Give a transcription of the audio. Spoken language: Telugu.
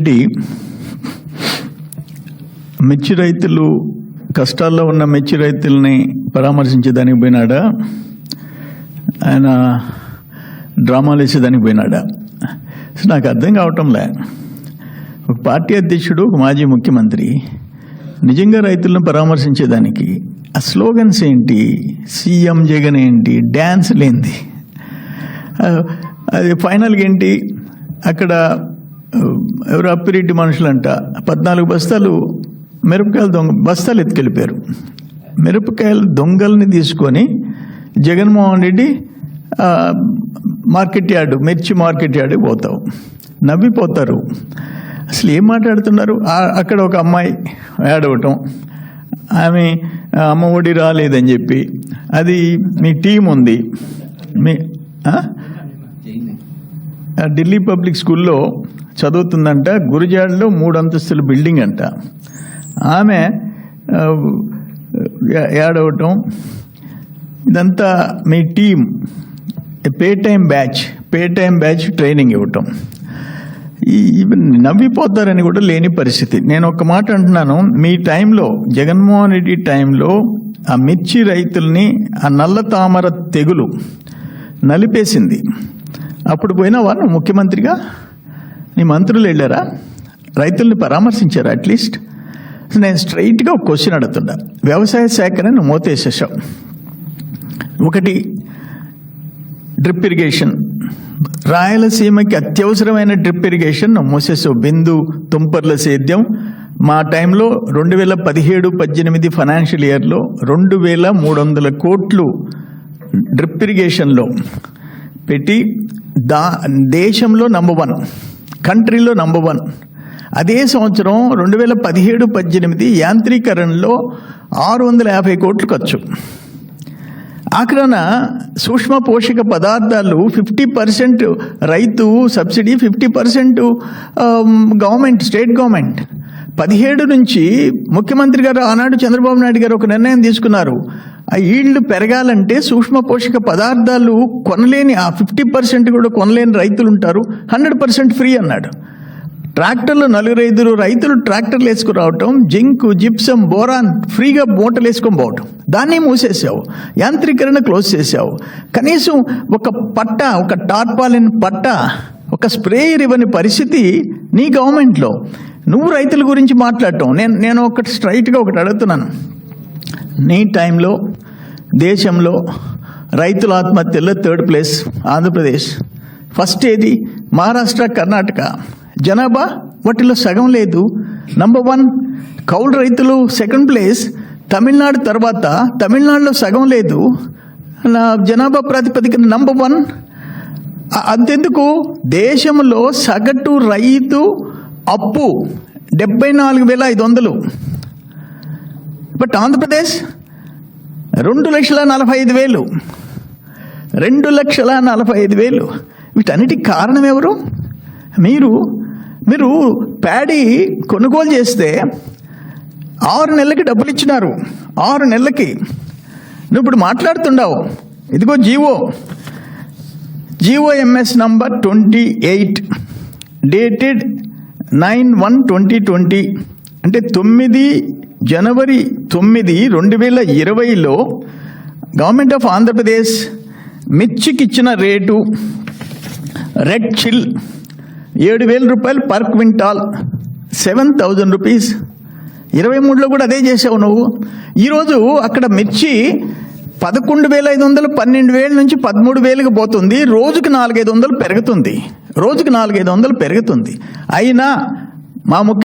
రెడ్డి మిర్చి రైతులు కష్టాల్లో ఉన్న మిర్చి రైతుల్ని పరామర్శించేదానికి పోయినాడా? ఆయన డ్రామాలు వేసేదానికి పోయినాడా? నాకు అర్థం కావటంలే. ఒక పార్టీ అధ్యక్షుడు ఒక మాజీ ముఖ్యమంత్రి నిజంగా రైతులను పరామర్శించేదానికి ఆ స్లోగన్స్ ఏంటి? సీఎం జగన్ ఏంటి? డ్యాన్స్ లేనిది. అది ఫైనల్గా ఏంటి? అక్కడ ఎవరు అప్పిరెడ్డి మనుషులంట. పద్నాలుగు బస్తాలు మిరపకాయలు దొంగ బస్తాలు ఎత్తుకెళ్ళిపోయారు. మిరపకాయలు దొంగల్ని తీసుకొని జగన్మోహన్ రెడ్డి మార్కెట్ యార్డు మిర్చి మార్కెట్ యార్డుకి పోతావు. నవ్విపోతారు. అసలు ఏం మాట్లాడుతున్నారు? అక్కడ ఒక అమ్మాయి ఏడవటం ఆమె అమ్మ ఒడి రాలేదని చెప్పి. అది మీ టీం ఉంది. మీ ఢిల్లీ పబ్లిక్ స్కూల్లో చదువుతుందంట గురుజాడలో మూడు అంతస్తుల బిల్డింగ్ అంట. ఆమె ఏడవటం ఇదంతా మీ team pay time batch pay time batch training ఇవ్వటం. ఇవి నవ్విపోతారని కూడా లేని పరిస్థితి. నేను ఒక మాట అంటున్నాను మీ టైంలో జగన్మోహన్ రెడ్డి టైంలో ఆ మిర్చి రైతుల్ని ఆ నల్ల తామర తెగులు నలిపేసింది. అప్పుడు పోయిన నువ్వు ముఖ్యమంత్రిగా నీ మంత్రులు వెళ్ళారా? రైతుల్ని పరామర్శించారా అట్లీస్ట్ నేను స్ట్రైట్గా ఒక క్వశ్చన్ అడుగుతున్నా. వ్యవసాయ శాఖని నువ్వు మోతేసేసావు. ఒకటి డ్రిప్ ఇరిగేషన్ రాయలసీమకి అత్యవసరమైన డ్రిప్ ఇరిగేషన్ మూసేసావు. బిందు తుంపర్ల సేద్యం. మా టైంలో రెండు వేల పదిహేడు పద్దెనిమిది ఫైనాన్షియల్ ఇయర్లో రెండు వేల మూడు వందల కోట్లు డ్రిప్ ఇరిగేషన్లో పెట్టి దా దేశంలో నంబర్ వన్ కంట్రీలో నంబర్ వన్ అదే సంవత్సరం రెండు వేల పదిహేడు పద్దెనిమిది యాంత్రీకరణలో ఆరు వందల యాభై కోట్లు ఖర్చు. ఆఖరణ సూక్ష్మ పోషక పదార్థాలు ఫిఫ్టీ పర్సెంట్ రైతు subsidy fifty percent government state government. పదిహేడు నుంచి ముఖ్యమంత్రి గారు ఆనాడు చంద్రబాబు నాయుడు గారు ఒక నిర్ణయం తీసుకున్నారు. ఆ ఈళ్ళు పెరగాలంటే సూక్ష్మ పోషక పదార్థాలు కొనలేని ఆ ఫిఫ్టీ పర్సెంట్ కూడా కొనలేని రైతులు ఉంటారు హండ్రెడ్ పర్సెంట్ ఫ్రీ అన్నాడు. ట్రాక్టర్లు నలుగురు ఐదుగురు రైతులు ట్రాక్టర్లు వేసుకురావటం జింక్ జిప్సం బోరాన్ ఫ్రీగా మూటలు వేసుకొని పోవటం. దాన్ని మూసేసావు. యాంత్రీకరణ క్లోజ్ చేసావు. కనీసం ఒక పట్ట ఒక టార్పాలిన్ పట్ట ఒక స్ప్రేయర్ ఇవ్వని పరిస్థితి నీ గవర్నమెంట్లో. నువ్వు రైతుల గురించి మాట్లాడటం. నేను నేను ఒకటి స్ట్రైట్గా ఒకటి అడుగుతున్నాను. నీ టైంలో దేశంలో రైతుల ఆత్మహత్యల్లో థర్డ్ ప్లేస్ ఆంధ్రప్రదేశ్. ఫస్ట్ ఏది? మహారాష్ట్ర కర్ణాటక. జనాభా వాటిలో సగం లేదు. నంబర్ వన్ కౌలు రైతులు సెకండ్ ప్లేస్ తమిళనాడు తర్వాత తమిళనాడులో సగం లేదు. నా జనాభా ప్రాతిపదికన నంబర్ వన్ అంతెందుకు? దేశంలో సగటు రైతు అప్పు డెబ్బై నాలుగు వేల ఐదు వందలు. బట్ ఆంధ్రప్రదేశ్ రెండు లక్షల నలభై ఐదు వేలు. రెండు లక్షల నలభై ఐదు వేలు. వీటన్నిటికి కారణం ఎవరు? మీరు మీరు ప్యాడీ కొనుగోలు చేస్తే ఆరు నెలలకి డబ్బులు ఇచ్చినారు. ఆరు నెలలకి. నువ్వు ఇప్పుడు మాట్లాడుతుండవు. ఇదిగో GO. GOMS number twenty eight. Dated nine one twenty twenty. అంటే తొమ్మిది జనవరి తొమ్మిది రెండు వేల ఇరవైలో గవర్నమెంట్ ఆఫ్ ఆంధ్రప్రదేశ్ మిర్చికి ఇచ్చిన రేటు రెడ్ చిల్ ఏడు వేల రూపాయలు per quintal seven thousand rupees. ఇరవై మూడులో కూడా అదే చేసావు నువ్వు. ఈరోజు అక్కడ మిర్చి పదకొండు వేల ఐదు వందలు పన్నెండు వేల నుంచి పదమూడు వేలకు పోతుంది. రోజుకు నాలుగైదు వందలు పెరుగుతుంది. రోజుకు నాలుగైదు వందలు పెరుగుతుంది. అయినా మా ముఖ్య